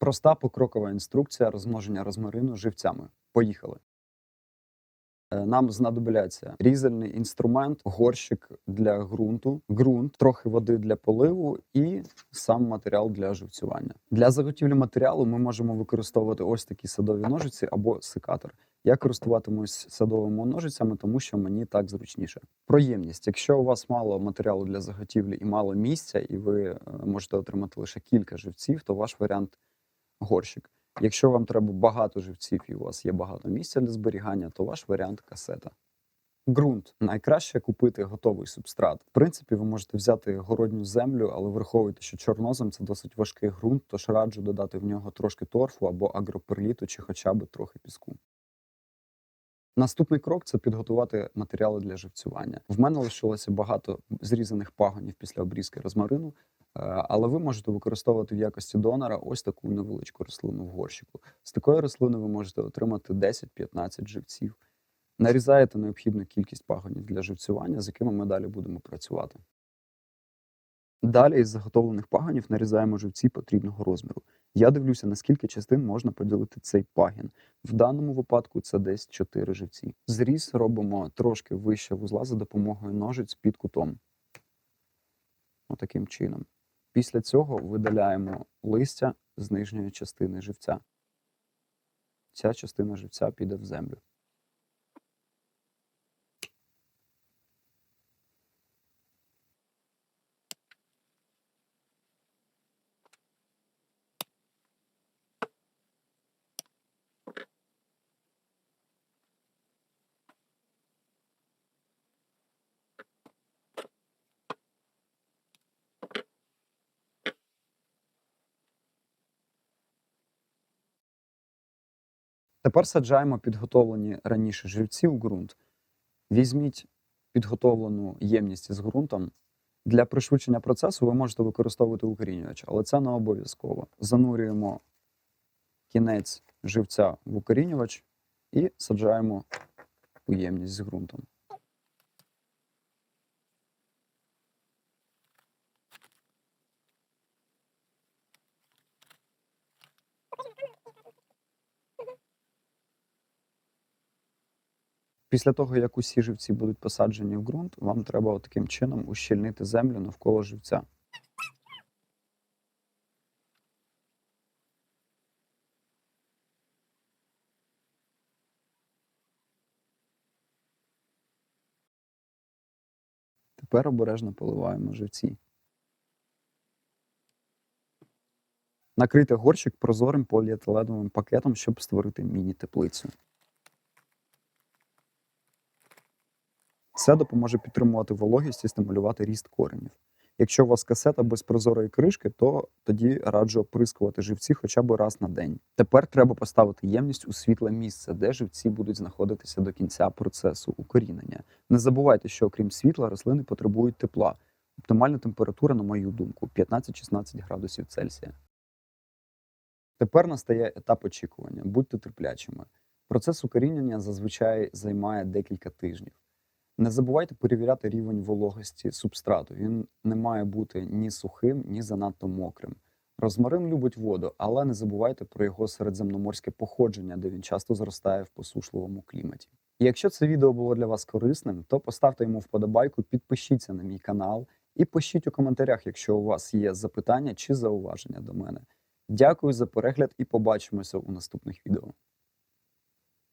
Проста покрокова інструкція розмноження розмарину живцями. Поїхали. Е, Нам знадобляться різальний інструмент, горщик для ґрунту, ґрунт, трохи води для поливу і сам матеріал для живцювання. Для заготівлі матеріалу ми можемо використовувати ось такі садові ножиці або секатор. Я користуватимусь садовими ножицями, тому що мені так зручніше. Проємність. Якщо у вас мало матеріалу для заготівлі і мало місця, і ви е, можете отримати лише кілька живців, то ваш варіант горщик. Якщо вам треба багато живців і у вас є багато місця для зберігання, то ваш варіант касета. Ґрунт найкраще купити готовий субстрат. В принципі, ви можете взяти городню землю, але враховуйте, що чорнозем це досить важкий ґрунт, тож раджу додати в нього трошки торфу або агроперліту, чи хоча б трохи піску. Наступний крок це підготувати матеріали для живцювання. В мене лишилося багато зрізаних пагонів після обрізки розмарину, але ви можете використовувати в якості донора ось таку невеличку рослину в горщику. З такої рослини ви можете отримати 10-15 живців. Нарізаєте необхідну кількість пагонів для живцювання, з якими ми далі будемо працювати. Далі із заготовлених пагонів нарізаємо живці потрібного розміру. Я дивлюся, на скільки частин можна поділити цей пагін. В даному випадку це десь 4 живці. Зріз робимо трошки вище вузла за допомогою ножиць під кутом. Отаким чином. Після цього видаляємо листя з нижньої частини живця. Ця частина живця піде в землю. Тепер саджаємо підготовлені раніше живці в ґрунт. Візьміть підготовлену ємність з ґрунтом. Для пришвидшення процесу ви можете використовувати укорінювач, але це не обов'язково. Занурюємо кінець живця в укорінювач і саджаємо у ємність з ґрунтом. Після того, як усі живці будуть посаджені в ґрунт, вам треба таким чином ущільнити землю навколо живця. Тепер обережно поливаємо живці. Накрийте горщик прозорим поліетиленовим пакетом, щоб створити міні-теплицю. Це допоможе підтримувати вологість і стимулювати ріст коренів. Якщо у вас касета без прозорої кришки, то тоді раджу оприскувати живці хоча б раз на день. Тепер треба поставити ємність у світле місце, де живці будуть знаходитися до кінця процесу укорінення. Не забувайте, що окрім світла, рослини потребують тепла. Оптимальна температура, на мою думку, 15-16 градусів Цельсія. Тепер настає етап очікування. Будьте терплячими. Процес укорінення зазвичай займає декілька тижнів. Не забувайте перевіряти рівень вологості субстрату. Він не має бути ні сухим, ні занадто мокрим. Розмарин любить воду, але не забувайте про його середземноморське походження, де він часто зростає в посушливому кліматі. І якщо це відео було для вас корисним, то поставте йому вподобайку, підпишіться на мій канал і пишіть у коментарях, якщо у вас є запитання чи зауваження до мене. Дякую за перегляд і побачимося у наступних відео.